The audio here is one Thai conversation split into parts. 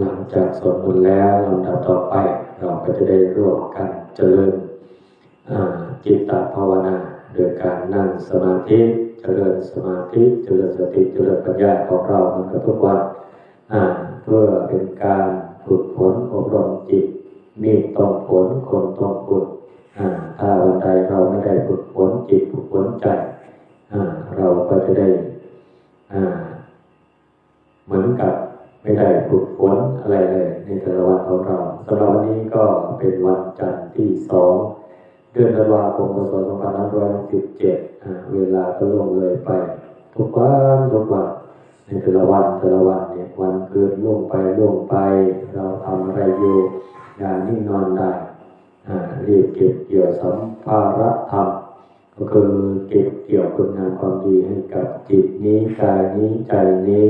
หลังจากสวดมนต์แล้วลำดับต่อไป เราก็จะได้ร่วมกันเจริญจิตตภาวนา โดยการนั่งสมาธิเจริญสมาธิเจริญสติเจริญปัญญาของเรามันก็ทุกวันอ่าเพื่อเป็นการฝึกฝนอบรมจิต มีต้องผลคนต้องฝึกอ่าถ้าวันใดเราไม่ได้ฝึกฝนจิตฝึกฝนใจเราก็จะได้เหมือนกับ ไม่ได้ฝึกฝนอะไรเลยในแต่ละวันของเราสำหรับวันนี้ก็เป็นวันจันทร์ที่สองเดือนธันวาคมพศ2567เวลาก็ลงเลยไป ทุกวันทุกวันในแต่ละวันแต่ละวันเนี่ยวันเกินล่วงไปล่วงไป เราทำอะไรอยู่อย่านิ่งนอนได้รีบเก็บเกี่ยวสัมภาระธรรมก็คือเก็บเกี่ยวคุณงามความดีให้กับจิตนี้กายนี้ใจนี้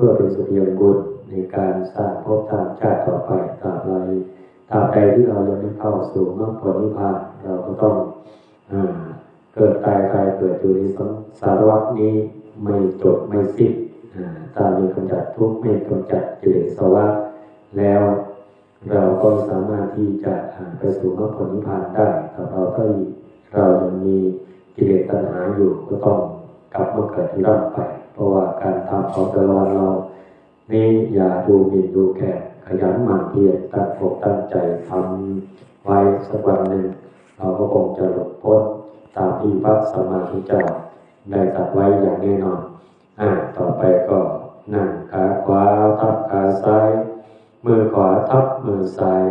พื่อเป็นสุภยบุญในการสร้างภพชาติชาติต่อไปตาบใดตาบใดที่เรายังไม่เข้าสู่มรรคผลนิพพานเราก็ต้องอเกิดตายตายเกิดอยู่ในสังสารวัฏนี้ไม่จบไม่สิ้นถ้ามีกำจัดทุกข์ไม่กำจัดกิเลสวะแล้วเราก็สามารถที่จะไปสู่มรรคผลนิพพานได้แต่เราถ้าเรายังมีกิเลสตัณหาอยู่ก็ต้องกลับมาเกิดที่ร่างไป เพราะว่าการทำของแต่ละวันเรานี่อย่าดูหมิ่นดูแก่ขยันหมั่นเพียรตั้งอกตั้งใจทำไว้สักวันหนึ่งเราก็คงจะหลุดพ้นตามที่พระสัมมาสัมพุทธเจ้าได้ตัดไว้อย่างแน่นอนอ่าต่อไปก็นั่งขาขวาทับขาซ้าย มือขวาทับมือซ้าย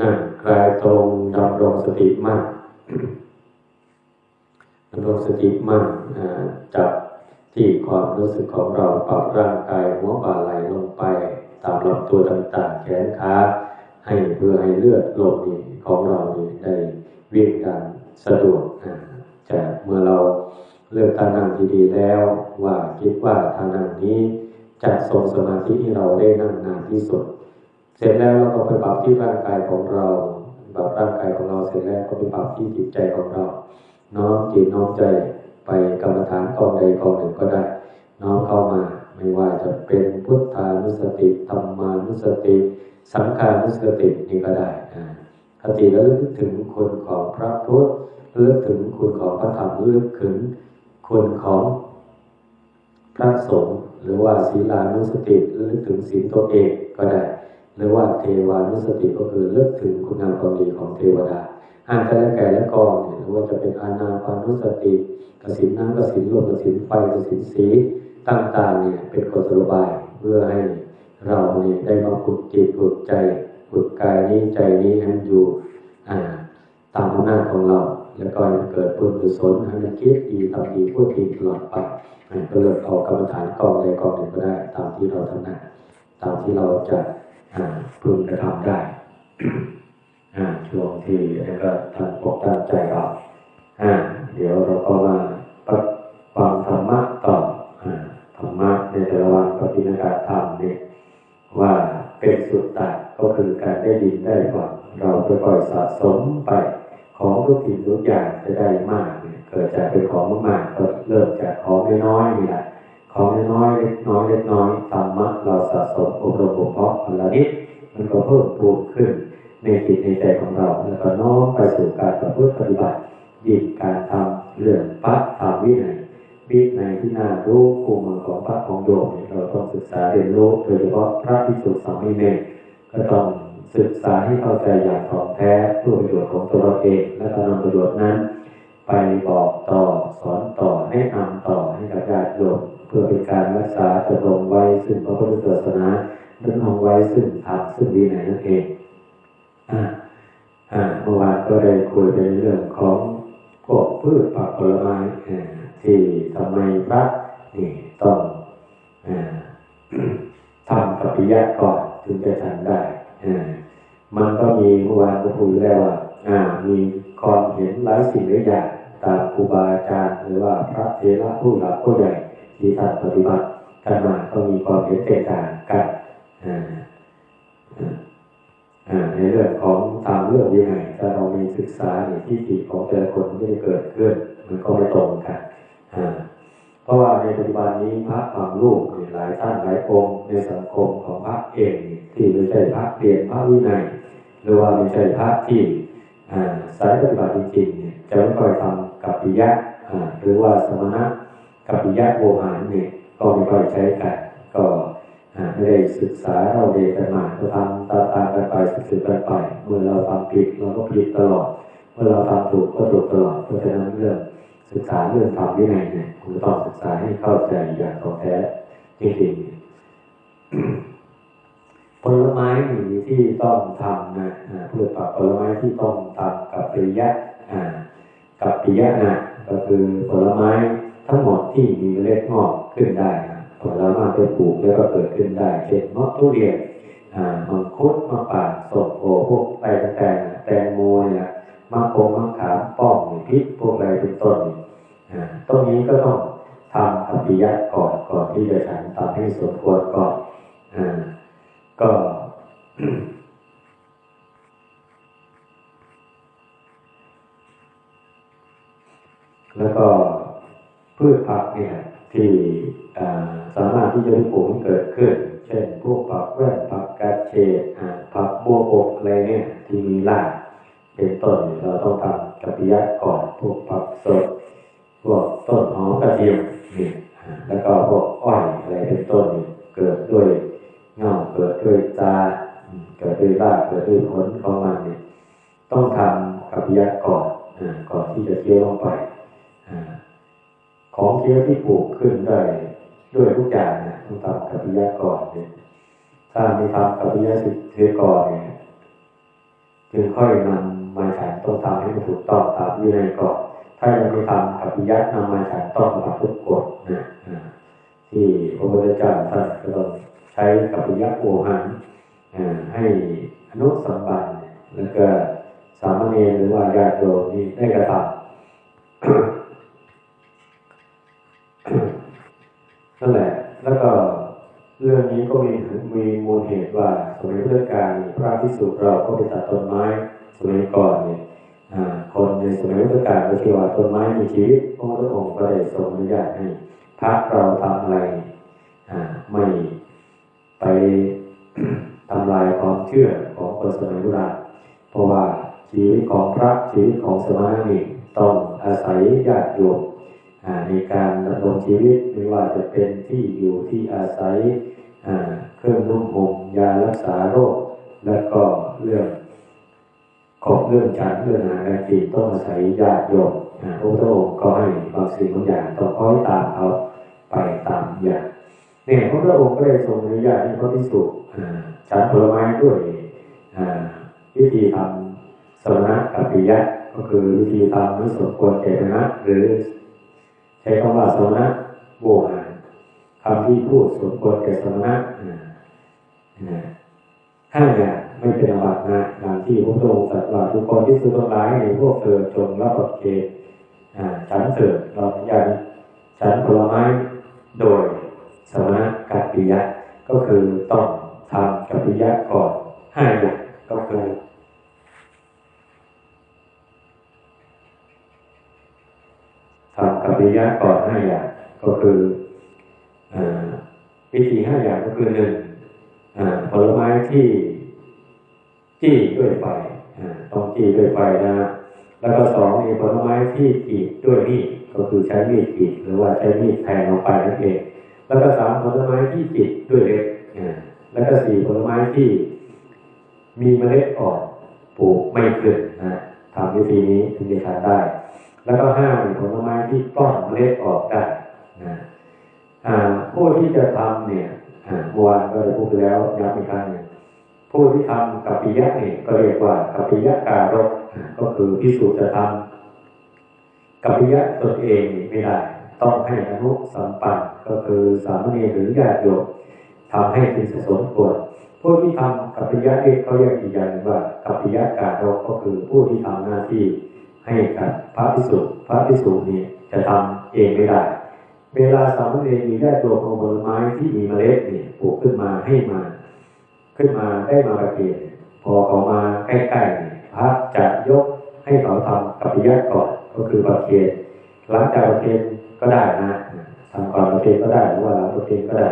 นั่งกลายตรงดำรงสติมั่นดำรงสติมั่นจับ ที่ความรู้สึกของเราปรับร่างกายหัวบ่าไหลลงไป ตามลำตัวต่างๆ แขนขาให้เพื่อให้เลือดลมนี่ของเรานี่ได้วิ่งกันสะดวกจะเมื่อเราเลือกทานั่งดีแล้ว ว่าคิดว่าทานั่งนี้จะทรงสมาธิให้เราได้นั่งนานที่สุด เสร็จแล้วเราก็ไปปรับที่ร่างกายของเราปรับร่างกายของเราเสร็จแล้วก็ไปปรับที่จิตใจของเรา น้อมจิตน้อมใจ ไปกรรมฐานกองใดกองหนึ่งก็ได้ น้อมเข้ามาไม่ว่าจะเป็นพุทธานุสติธรรมานุสติ สังขานุสตินี่ก็ได้คติแล้วลึกถึงคุณของพระพุทธลึกถึงคุณของพระธรรมลึกถึงคุณของพระสงฆ์หรือว่าศีลานุสติลึกถึงศีลตัวเองก็ได้ หรือว่าเทวานุสติก็คือลึกถึงคุณงามความดีของเทวดา อ่านแต่ละแก่และกองเนี่ยหรือว่าจะเป็นอานาปานุสติกสินน้ำกสินลมกสินไฟกสินสีต่างๆเนี่ยเป็นกฎระบายเพื่อให้เราเนี่ยได้มาฝึกจิตฝึกใจฝึกกายนี้ใจนี้ให้อยู่ตามอำนาจของเรา แล้วก็เกิดบุญกุศลให้มันคิดดีทำดีพูดดีตลอดไปก็เลือกเอากรรมฐานกองใดกองหนึ่งก็ได้ ตามที่เราถนัดตามที่เราจะพึงกระทำได้ ช่วงที่แล้วก็ท่านปกตั้งใจเราเดี๋ยวเราก็มาฟังธรรมะต่อธรรมะในแต่ละวันปฏิณการธรรมเนี่ยว่าเป็นสุดตัดก็คือการได้ดินได้ฟังเราไปค่อยสะสมไปของทุกสิ่งทุกอย่างจะได้มากเนี่ยเกิดจากเป็นของมากก็เริ่มจากของน้อยๆนี่แหละของน้อยเล็กน้อยเล็กน้อยธรรมะเราสะสมอบรมบ่มเพาะมันละนิดมันก็เพิ่มพูนขึ้น ในจิตในใจของเรา แล้วก็น้อมไปสู่การประพฤติปฏิบัติยิ่งการทำเรื่องพระธรรมวินัยวินัยที่น่ารู้คู่มือของพระของโยมเราต้องศึกษาเรียนรู้โดยเฉพาะพระพิสุทธิ์สามีเนก็ต้องศึกษาให้เข้าใจอย่างถ่องแท้เพื่อประโยชน์ของตัวเราเอง และการนำประโยชน์นั้น ไปบอกต่อสอนต่อให้นำต่อให้กับญาติโยมเพื่อเป็นการรักษาจะลงไว้ซึ่งพระพุทธศาสนาและลงไว้ซึ่งธรรมซึ่งดีในนั่นเอง เมื่อวานก็ได้คุยในเรื่องของพวกพืชผักผลไม้ที่ทำไมพระนี่ต้องทำปฏิยัติก่อนถึงจะทำได้มันก็มีเมื่อวานก็คุยแล้วว่ามีความเห็นหลายสิ่งหลายอย่างตามครูบาอาจารย์หรือว่าพระเทระผู้หลักผู้ใหญ่ที่ท่านปฏิบัติกันมาก็มีความเห็นแตกต่างกัน ในเรื่องของตามเรื่องยังไงถ้าเรามีศึกษาในที่จิตของแต่ละคนที่จะเกิดขึ้นมันก็ไม่ตรงกันเพราะว่าในปัจจุบันนี้พระบางรูปหลายท่านหลายองค์ในสังคมของพระเองที่ไม่ใช่พระเรียนพระวินัยหรือว่าไม่ใช่พระที่สายปฏิบัติจริงๆจะไม่ค่อยทำกับปิยะหรือว่าสมณะกับปิยะโวหารเนี่ยก็ไม่ค่อยใช้กันก็ ไม่ได้ศึกษาเราเรียนกันมาก็ทำตาตากันไปศึกษากันไป เมื่อเราทำผิดเราก็ผิดตลอด เมื่อเราทำถูกก็ถูกตลอด เพราะฉะนั้นเรื่องศึกษาเรื่องธรรมวินัยเนี่ยคุณต้องศึกษาให้เข้าใจอย่างตรงแท้จริงๆผลไม้หนึ่งที่ต้องทำนะเพื่อปรับผลไม้ที่ต้องทำกับปิยะกับปิยะนะก็คือผลไม้ทั้งหมดที่มีเล็ดงอกขึ้นได้นะ ผลไม้ไปปลูกแล้วก็เกิดขึ้นได้เช่นมะทุเรียนมังคุดมะป่างส้มโอพวกไตแตงแตงโมเนี่ยมะพงมะขามป้อมพริกพวกอะไรเป็นต้นตรงนี้ก็ต้องทำอภิยะก่อนก่อนที่จะฉันทำให้สมควรก่อนก็แล้วก็พืชผักเนี่ยที่สามา ที่จะปลูกเกิดขึ้น เช่นพวกผักแว่นผักกาเชดผักบัวบกอะไรเนี่ยที่มีรากเป็นต้นเราต้องทำกัปิยะก่อนพวกผักสดพวกต้นหอมกระเทียมเนี่ยแล้วก็พวกอ้อยอะไรเป็นต้นเนี่ยเกิดด้วยเงาเกิดด้วยตาเกิดด้วยรากเกิดด้วยผลของมันเนี่ยต้องทำกัปิยะก่อนก่อนที่จะเคี้ยวลงไปของเคี้ยวที่ปลูกขึ้นได้ ด้วยทุกอย่างนะต้องทำกัปิยะก่อนเนี่ยถ้าไม่ทำกัปิยะสิเทก่อนเนี่ยจึงค่อยนำมาฉันต้องทำให้มันถูกต้องตามวินัยก่อนถ้ายังไม่ทำกัปิยะนำมาฉันต้องปฏิบัติทุกกฎนะที่พระพุทธเจ้าท่านก็ต้องใช้กัปิยะโอหันให้อนุสัมบันแล้วก็สามเณรหรือว่าญาติโยมนี่ได้กระทำ นั่นแหละ แล้วก็เรื่องนี้ก็มีมีมูลเหตุว่าสมัยพุทธกาลพระพิสุเราก็ไปตัดต้นไม้สมัยก่อนเนี่ยคนในสมัยพุทธกาลก็คิดว่าต้นไม้มีชีวิตพระพุทธองค์ก็ได้ทรงอนุญาตให้พระเราทำอะไรไม่ไปทำลายความเชื่อของคนสมัยโบราณเพราะว่าชีวิตของพระชีวิตของสมณะนี่ต้องอาศัยญาติโยม ในการดำรงชีวิตไม่ว่าจะเป็นที่อยู่ที่อาศัยเครื่องนุ่งห่มยารักษาโรค และก็เรื่องของเรื่องฉันเรื่องอาหารกินต้องอาศัยญาติโยมพระพุทธองค์ก็ให้บางสิ่งบางอย่างต้องคอยตามเขาไปตามอย่างเนี่ยพระพุทธองค์ก็เลยทรงอนุญาตให้พระภิกษุฉันผลไม้ด้วยวิธีทำสมณะกับปิยะก็คือวิธีทำไม่สมควรแก่นะหรือ ช้คำว่าสมณะโวหารคำที่พูดสมควรแก่สมณะห้าอย่างไม่เป็นอวัตนะกางที่พระองค์ตรัสว่าทุกคนที่สุดร้ายในพวกเธอจงรับประเคนฉันเถิดเราอยากฉันผลไม้โดยสมณะกัปปิยะ ก็คือต้องทำกัปปิยะก่อนห้าอย่างก็คือ ทำกัปปิยะก่อนห้าอย่างก็คือวิธีห้าอย่างก็คือหนึ่งผลไม้ที่จี้ด้วยไฟต้องจี้ด้วยไฟนะแล้วก็สองมีผลไม้ที่กีดด้วยมีดก็คือใช้มีดกีดหรือว่าใช้มีดแทงลงไปนั่นเอง แล้วก็สามผลไม้ที่จีดด้วยเล็บแล้วก็สี่ผลไม้ที่มีเมล็ดอ่อนปลูกไม่ขึ้นนะทำวิธีนี้ถึงจะทานได้ แล้วก็ห้ามผลไม้ที่ป้อนเมล็ดออกได้นะผู้ที่จะทำเนี่ยเมื่อวานก็ได้พูดแล้วย้ำอีกครั้งหนึ่งผู้ที่ทำกับปิยะเนี่ยก็เรียกว่ากับปิยะการกก็คือพิสูจน์จะทำกับปิยะตนเองไม่ได้ ต้องให้อนุสัมปันก็คือสามเณรหรือญาติโยมทำให้เป็นสมควรผู้ที่ทำกับปิยะเองเขาเรียกอีกอย่างว่ากับปิยะการกก็คือผู้ที่ทำหน้าที่ ให้กับพระพิสุพระพิสุนี่จะทำเองไม่ได้ เวลาสามเณรมีได้ตัวของผลไม้ที่มีเมล็ดเนี่ยปลูกขึ้นมาให้มาขึ้นมาได้มาประเคนพอเขามาใกล้ๆพระจะยกให้เขาทำกับพิยัตก่อนก็คือประเคนหลังจากประเคนก็ได้นะทำก่อนประเพก็ได้หรือว่าหลังประเพก็ได้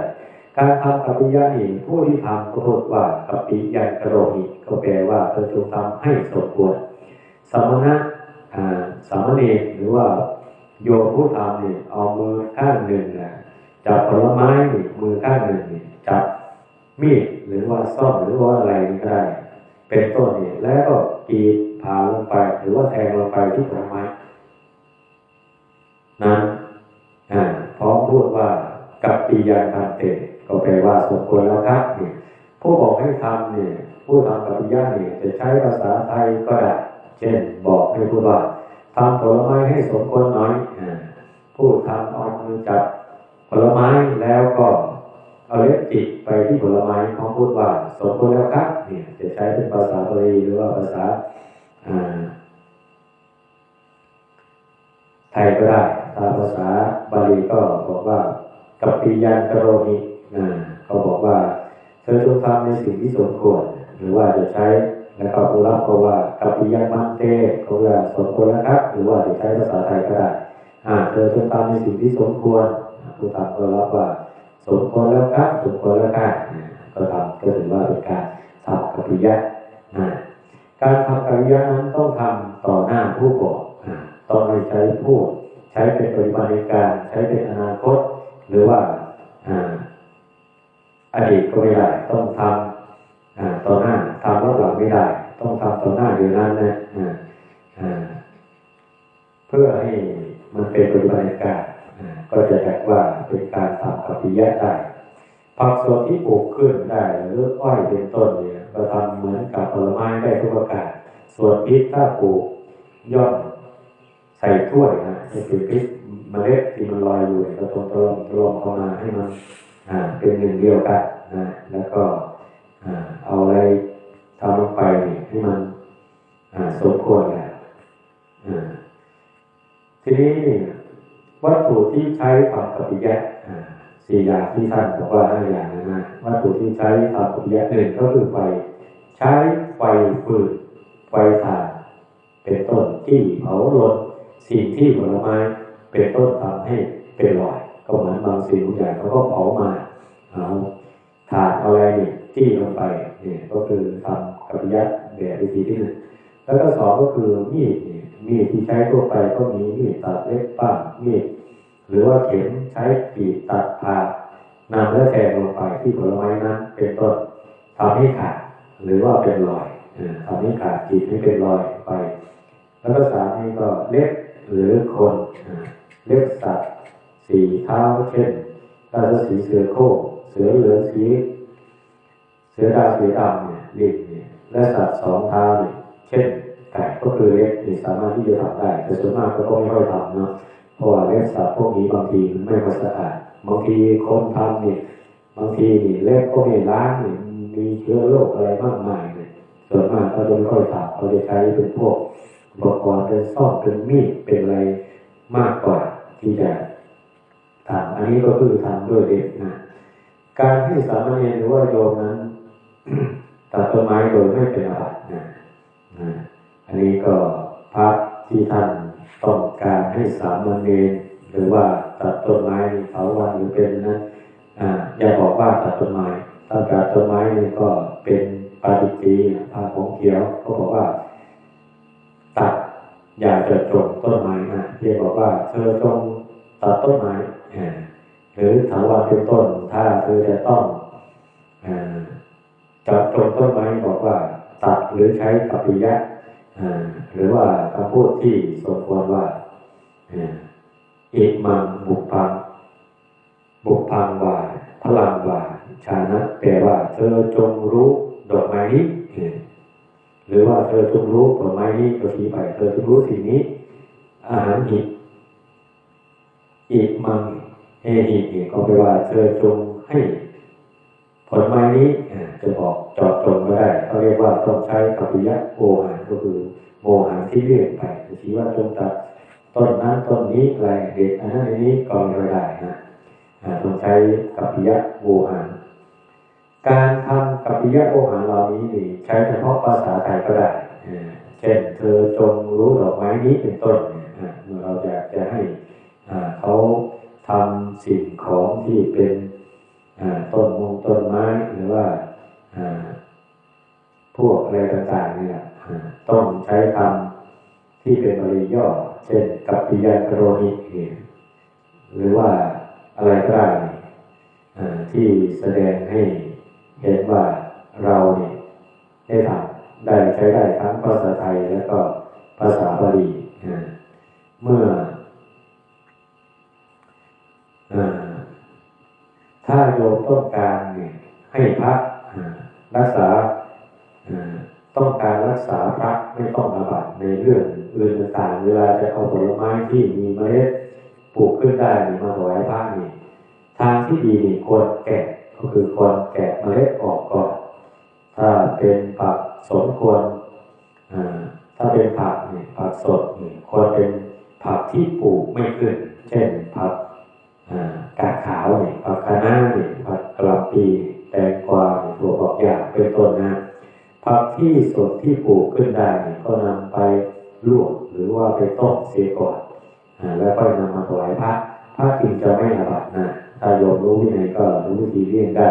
การทำกัปปิยะนี่ผู้ที่ทำก็พูดว่ากัปปิยันกโรหิก็แปลว่าเธอจงทำให้สมควรสมณะ สามเณรหรือว่าโยมผู้ทำเนี่ยเอามือข้างหนึ่งนะจับผลไม้มือข้างหนึ่งจับมีดหรือว่าซ่อมหรือว่าอะไรก็ได้เป็นต้นนี่แล้วก็กีดผ่าลงไปหรือว่าแทงลงไปที่ผลไม้นั้นอ่าพร้อมพูดว่ากับปียาทำเตก็แปลว่าสมควรแล้วครับเนี่ยผู้บอกให้ทำเนี่ยผู้ทำกับปียาเนี่ยจะใช้ภาษาไทยก็ได้ เช่นบอกให้พูดว่า ทำผลไม้ให้สมควรน้อยผู้ทำเอามือจับผลไม้แล้วก็เอาเล็บจิกไปที่ผลไม้เขาพูดว่าสมควรแล้วครับเนี่ยจะใช้เป็นภาษาบาลีหรือว่าภาษาไทยก็ได้ถ้าภาษาบาลีก็บอกว่ากัปปิยันกโรมิเขาบอกว่าเธอจงทำในสิ่งที่สมควร หรือว่าจะใช้ แล้วก็ผู้รับก็ว่ากัปปิยันมันเตเขาว่าสมควรแล้วครับ หรือว่าจะใช้ภาษาไทยก็ได้อ่าเธอจงทำในสิ่งที่สมควรผู้ทำก็รับว่าสมควรแล้วครับสมควรแล้วครับก็ทำก็ถือว่าเป็นการทำกัปปิยะนะการทำกัปปิยะนั้นต้องทำต่อหน้าผู้บอกต้องไม่ใช้พูดใช้เป็นปริมาณในการใช้เป็นอนาคต หรือว่าอดีตก็ไม่ได้ต้องทำต่อหน้า ทำรับหลังไม่ได้ ต้องทำต่อหน้าอยู่นั้นนะเพื่อให้มันเป็นปริมาณในการก็จะแตกว่าเป็นการทำกับปิยะได้ผักสดที่ปลูกขึ้นได้หรืออ้อยเป็นต้นเนี่ยก็ทำเหมือนกับผลไม้ได้ทุกประการส่วนพริกถ้าปลูกย่อมใส่ถ้วยนะให้เป็นพริกเมล็ดที่มันลอยอยู่เราต้องตลองตลองเข้ามาให้มันเป็นหนึ่งเดียวกันนะแล้วก็เอาอะไร ทำลงไปให้มันสมควรแหละทีนี้วัตถุที่ใช้ทำปฏิยะสี่อย่างที่ท่านบอกว่าห้าอย่างนะวัตถุที่ใช้ทำปฏิยะหนึ่งก็คือไฟ ใช้ไฟฟืนไฟถ่านเป็นต้นที่เผาลนสิ่งที่ผลไม้เป็นต้นทำให้เป็นรอย ก็เหมือนบางสิ่งบางอย่างเขาก็เผามาเอาถ่านอะไรนี่ ที่ลงไปเนี่ยก็คือทำกับยัดแบบวิธีที่หนึ่งแล้วก็สองก็คือมีดมีดที่ใช้ทั่วไปก็มีมีดตัดเล็บบ้างมีดหรือว่าเข็มใช้ปีดตัดผ่านำแล้วแทงลงไปที่ผลไม้นั้นเป็นต้นทำให้ขาดหรือว่าเป็นรอยทำให้ขาดจีดให้เป็นรอยไป แล้วก็สามนี่ก็เล็บหรือคนเล็บสัตว์สีเท้าเช่นราชสีเสือโคกเสือเหลืองสี เสือดาวสีดำเนี่ยลิงเนี่ยและสัตว์สองเท้าเนี่ยเช่นไก่ก็คือเล็บนี่สามารถที่จะทำได้ แต่ส่วนมากก็ไม่ค่อยทำเนาะเพราะว่าเล็บสัตว์พวกนี้บางทีมันไม่ค่อยสะอาดบางทีคนทำเนี่ยบางทีนี่เล็บก็ไม่ล้างเนี่ยมีเชื้อโรคอะไรมากมายเนี่ยส่วนมากเขาจะไม่ค่อยทำเขาจะใช้เป็นพวกอุปกรณ์เป็นซ่อมเป็นมีดเป็นอะไรมากกว่าที่จะทำอันนี้ก็คือทำด้วยเด็กนะการให้สามเณรหรือว่าโยมนั้น ตัดต้นไม้โดยไม่เป็นอะไรนะอันนี้ก็พระที่ท่านต้องการให้สามเณรหรือว่าตัดต้นไม้เผาวันหรือเป็นนะอย่าบอกว่าตัดต้นไม้ตัดตัดต้นไม้นี่ก็เป็นปาจิตีพาของเขียวก็บอกว่า ตัดอย่าจะจงต้นไม้นะที่บอกว่าเธอจงตัดต้นไม้หรือถาวรเป็นต้น ถ้าเธอจะต้อง หรือใช้ปัปิยะหรือว่าคำพูดที่สมควรว่าอิมังบุพังบุพังว่าพลังว่าชานะแปลว่าเธอจงรู้ดอกไม้นี้หรือว่าเธอจงรู้ผลไม้นี้ก็ทีไป เธอจงรู้สิ่งนี้ อาหารหิอิมังเอหิก็แปลว่าเธอจงให้ ลไม้นี้จะบอกจอดจงก็ได้เขาเรียกว่าต้องใช้ปัิยะโอหารก็คือโมหันที่เรียกไปชี้ว่าจงตัดต้นนั้นต้นนี้อะไรเด็กอันนั้นอันนี้ก็ไม่ได้นะต้องใช้กัปปิยะโวหารการทำกัปปิยะโวหารเหล่านี้นี่ใช้เฉพาะภาษาไทยก็ได้เช่นเธอจงรู้ดอกไม้นี้เป็นต้นเมื่อเราอยากจะให้เขาทำสิ่งของที่เป็น ต้นมงต้นไม้หรือว่าพวกอะไรต่างๆเนี่ยต้องใช้คำที่เป็นบริย่อ เช่นกัปปิยากรณิหรือว่าอะไรก็ได้ที่แสดงให้เห็นว่าเราเนี่ยได้ทำได้ใช้ได้ทั้งภาษาไทยแล้วก็ภาษาบาลีเมื่อ ถ้าโยมต้องการเนี่ยให้พักรักษาต้องการรักษาพระไม่ต้องอาบัตในเรื่องอื่นต่างเวลาจะเอาผลไม้ที่มีเมล็ดปลูกขึ้นได้มาถวายพระนี่ทางที่ดีนี่ควรแกะก็คือควรแกะเมล็ดออกก่อน ถ้าเป็นผักสมควรถ้าเป็นผักเนี่ยผักสดเนี่ยควรเป็นผักที่ปลูกไม่ขึ้น เช่นผัก กาขาวเนี่ยผักคะน้าเนี่ยผักกระปีแตงกวาถั่วฝักยาวเป็นต้นนะผักที่สดที่ปลูกขึ้นได้เนี่ยก็นำไปลวกหรือว่าไปต้มเสียก่อนแล้วก็นำมาถวายพระพระจึงจะไม่อาบัตินะถ้าโยมรู้วินัยก็รู้วิธีเลี่ยงได้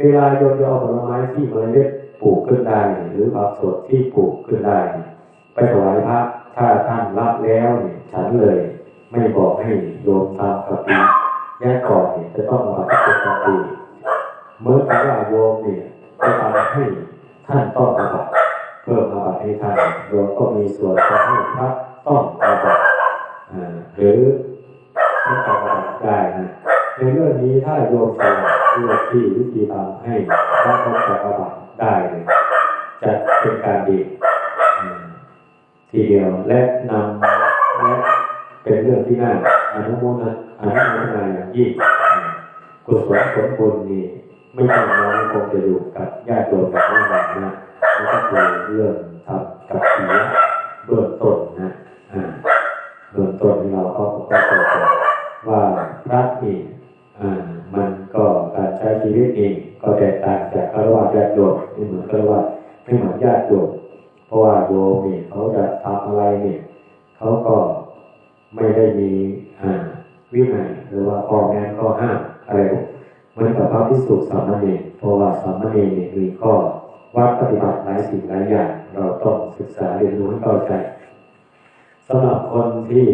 เวลาโยมจะเอาผลไม้ที่เมล็ดปลูกขึ้นได้ หรือผักสดที่ปลูกขึ้นได้ ไปถวายพระถ้าท่านรับแล้วเนี่ยฉันเลย ไม่บอกให้โยมทำกับปีแยกก่อนเนี่ยจะต้องมาป็นกับปีเมื่อกับว่าโยมเนี่ยจะทำให้ท่านต้องอาบัติเพิ่มอาบัติให้ท่านโยมก็มีส่วนทำให้พระต้องอาบัติหรือไม่ต้องอาบัติได้นะในเรื่องนี้ถ้าโยมจะเลือกที่วิธีทำให้พระต้องอาบัติได้เลยจะเป็นการดีทีเดียวและนำและ เป็นเรื่องที่น่าอนุโมทนาอนุโมทนาอย่างยิ่งกุศลผลบุญนี่ไม่ใช่น้อยคงจะอยู่กับญาติโยมแบบนี้นะนั่นก็คือเรื่องทำกับเสียเบื้องต้นนะเบื้องต้นที่เราก็ก็ตกว่าพระนี่มันก็การใช้ชีวิตเองก็แตกต่างจากฆราวาสญาติโยมไม่เหมือนฆราวาสไม่เหมือนญาติโยมเพราะว่าโยมนี่เขาจะทำอะไรเนี่ยเขาก็ ไม่ได้มีวินัยหรือว่าข้อแม้ข้อห้ามอะไรเหมือนกับพระพิสุสามเณรเพราะว่าสามเณรเนี่ยมีข้อวัดปฏิบัติหลายสิ่งหลายอย่าง เราต้องศึกษาเรียนรู้ให้เข้าใจสำหรับคนที่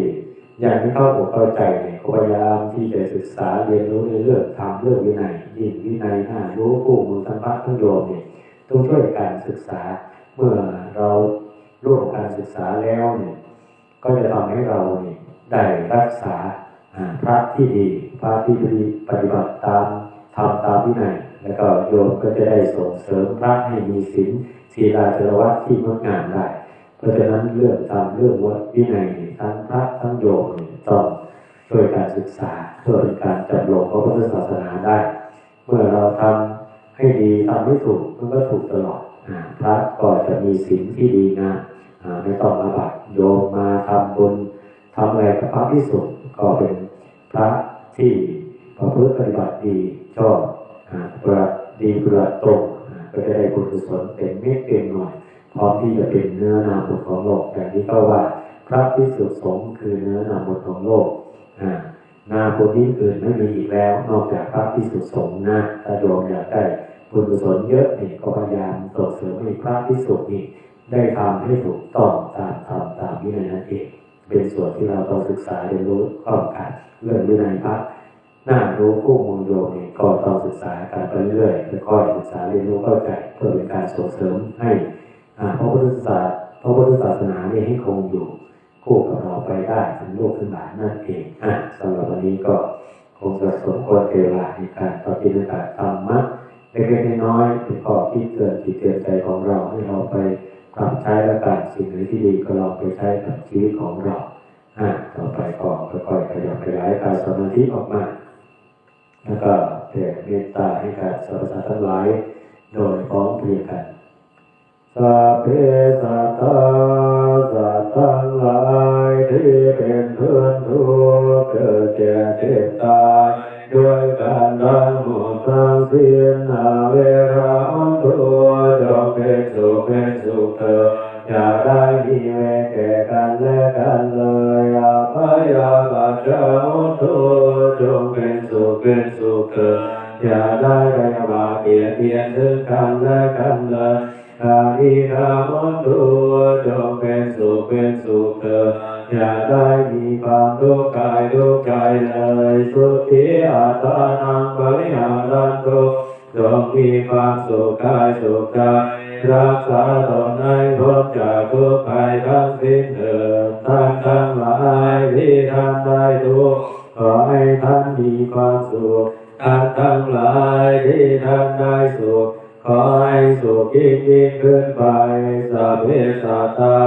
ยังไม่เข้าอกเข้าใจเนี่ยพยายามที่จะศึกษาเรียนรู้ในเรื่องทำเรื่องวินัยยิ่งวินัยน่ารู้ผู้มูลสัมภาษทั้งโยมเนี่ยต้องช่วยการศึกษาเมื่อเราร่วมการศึกษาแล้วเนี่ยก็จะทำให้เราเนี่ย ได้รักษาพระที่ดีพระที่ดีปฏิบัติตามทำตามวินัยแล้วก็โยมก็จะได้ส่งเสริมพระให้มีศีลศีลาจรวัตที่งดงามได้เพราะฉะนั้นเรื่องตามเรื่องวัดวินัยทั้งพระทั้งโยมต้องช่วยการศึกษาเพื่อเป็นการจับลงพระพุทธศาสนาได้ เมื่อเราทำให้ดีทำให้ถูกมันก็ถูกตลอดพระก็จะมีศีลที่ดีนะไม่ต้องอาบัตโยมมาทำบุญ ทำอะไรกับพระพิสุก็เป็นพระที่ประพฤติปฏิบัติดีชอบประดีประตรงก็จะได้บุญกุศลเป็นเม็ดเป็นหน่อยพร้อมที่จะเป็นเนื้อนาบุญของโลกอย่างนี้ก็ว่าพระพิสุสงฆ์คือเนื้อนาบุญของโลกนาบุญนี้อื่นไม่มีอีกแล้ว นอกจากพระพิสุสงฆ์นะถ้าโยมอยากได้บุญกุศลเยอะนี่ก็พยายามส่งเสริมให้พระพิสุนี่ได้ทำให้ถูกต้องตามธรรมตามวินัยนั่นเอง เป็นส่วนที่เราต้องศึกษาเรียนรู้ข้อกันเรื่องวินัยพระน่ารู้ผู้มุงโยมนี่ยก็ต้องศึกษาการไปเรื่อยๆค่อยๆศึกษาเรียนรู้เข้าใจเพื่อเป็นการส่งเสริมให้พระพุทธศาสนาพระพุทธศาสนาเนี่ยให้คงอยู่คู่กับเราไปได้ถึงโลกขึ้นมานั่นเองอะสำหรับวันนี้ก็คงจะสมควรเวลาในการปฏิบัติธรรมะเล็กๆน้อยๆเป็นข้อที่เตือนจิตเตือนใจของเราให้เราไป ปรับใช้และการสิ่งไหนที่ดีก็ลองไปใช้กับชีวิตของเราอ่าต่อไปก็ค่อยๆขยับขยายการสมาธิออกมา แล้วก็แผ่เมตตาให้กับสรรพสัตว์ทั้งหลายโดยพร้อมเพรียงกันสัพเพสัตตาสัตว์ทั้งหลายที่เป็นเพื่อนทุกเกิดแก่เจ็บตายด้วยการละหมดทางเสียนาเวรา เป็นสุขเป็นสุขเธออย่าได้มีเวแก่กันและกันเลยอาภยาบาชาอุทุจงเป็นสุขเป็นสุขเธออย่าได้แรงบาเบียดเบียนถึงกันและกันเลยอาภิธรรมทุจงเป็นสุขเป็นสุขเธออย่าได้มีความทุกข์กายทุกข์ใจเลยสุทธิอาตตานังปริหารันโต จงมีความสุขกายสุขใจรักษาตนให้พ้นจากทุกภัยทั้งสิ้นเถิดท่านทั้งหลายที่ทำได้ทุกข์ขอให้ท่านมีความสุขท่านทั้งหลายที่ทำได้สุข ขอให้สุขยิ่งยิ่งขึ้นไปสัพเพสัตตา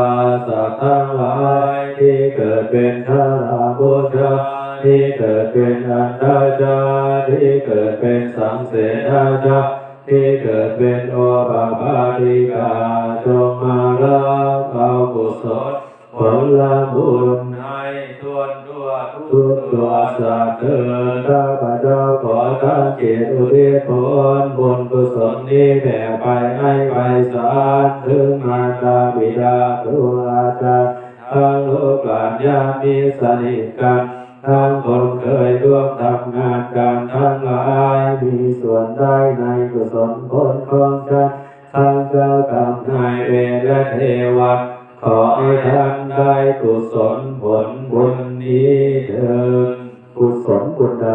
สัตว์ทั้งหลายที่เกิดเป็นชาลาพุทธะที่เกิดเป็นอันดาจาที่เกิดเป็นสังเสนาจาที่เกิดเป็นโอปปาติกาจงมารับเอากุศลผลละบุญให้ทวนทั่วทุกตัวสัตว์เถิดข้าพเจ้าขอตั้งจิตอุทิศผลบุ นี้แผ่ไปให้ไปสารถึงมารดาบิดาครูอาจารย์ทั้งลูกหลานญาติมิตรสนิทกันทั้งคนเคยร่วมทำงานกันทั้งหลายมีส่วนได้ในกุศลผลของฉันทั้งเจ้ากรรมนายเวรและเทวะขอให้ท่านได้กุศลผลบุญนี้เถิดกุศลบุญใด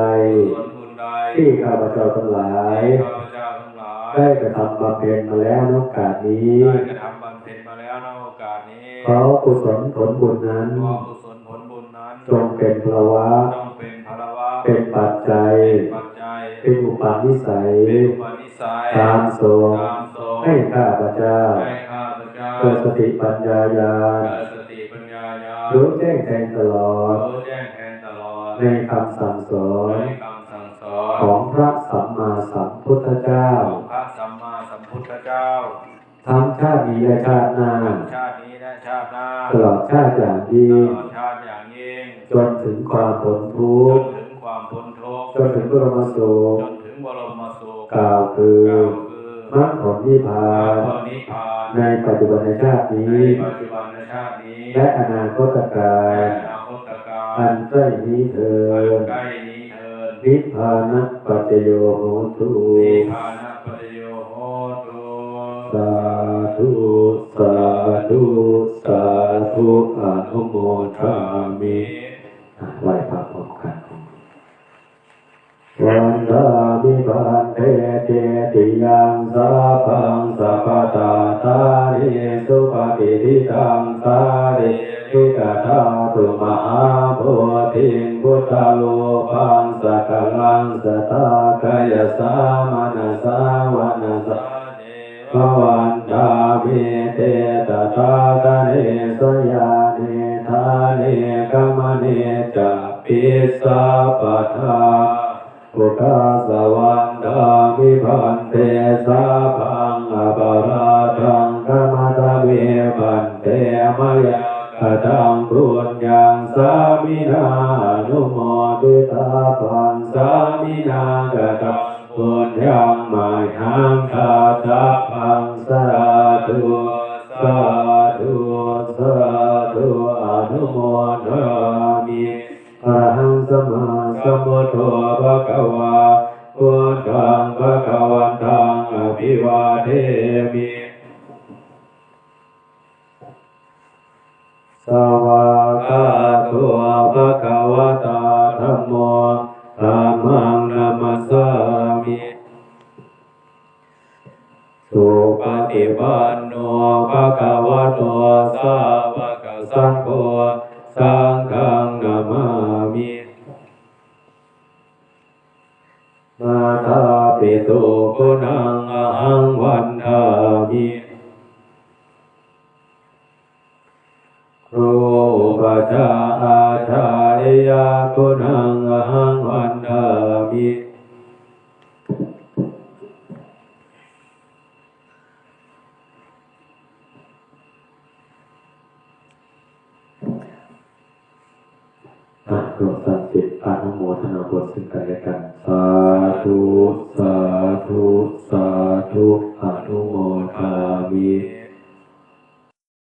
ส่วนบุญใดที่ข้าพเจ้าทั้งหลาย ได้กระทำบำเพ็ญมาแล้วในโอกาสนี้ได้กระทำบำเพ็ญมาแล้วในโอกาสนี้ขอกุศลผลบุญนั้นขอกุศลผลบุญนั้นจงเป็นพลวะต้องเป็นพลวะ เป็นปัจจัย เป็นปัจจัย เป็นอุปนิสัยเป็นอุปนิสัยตามทรงตามทรงให้ข้าพเจ้าให้ข้าพเจ้าเกิดสติปัญญาญาณเกิดสติปัญญาญาณรู้แจ้งแทงตลอดรู้แจ้งแทงตลอดในคำสั่งสอนในคำสั่งสอนของพระสัมมาสัมพุทธเจ้าของ พระสัมมาสัมพุทธเจ้า ทั้งชาตินี้และชาติหน้าชาตินี้และชาติหน้าตลอดชาติอย่างตยิ่งลอดชาติอย่างยิ่งจนถึงความพ้นทุจกนข์ถึงความพ้นทุกข์จนถึงบรมสุขจนถึงบรมสุขกล่าวคือกล่าวคือมรรคผลนิพพาพระนนิพพานในปัจจุบันในชาติในนี้ปัจจุบันในชาตินี้และอนาคตกาและรอนาคตกาอัรนใกล้นี้เถิอันดใกล้นี้เถิดนิพพานะปัจจโยโหตุนิพพานะปัจโยโหตุ สาธุสาธุสาธุอนุโมทามิไหวพระพร้อมกันวันดามิบันเทเจติยังสาพังสัพพตาตานิสุปฏิทิตังสาริทิกตาตุมหาโพธิพุทธโลปังสกลังสตากายสาม ภวันตามิเตตตากะเนสยาเนทาเนกมเนจะปิสาปทาปุคาสวันตามิพันเตสาพังอปาราทังกมตะเมพันเตมยกตังปุญญังสามินานุโมทิตาพังสามินา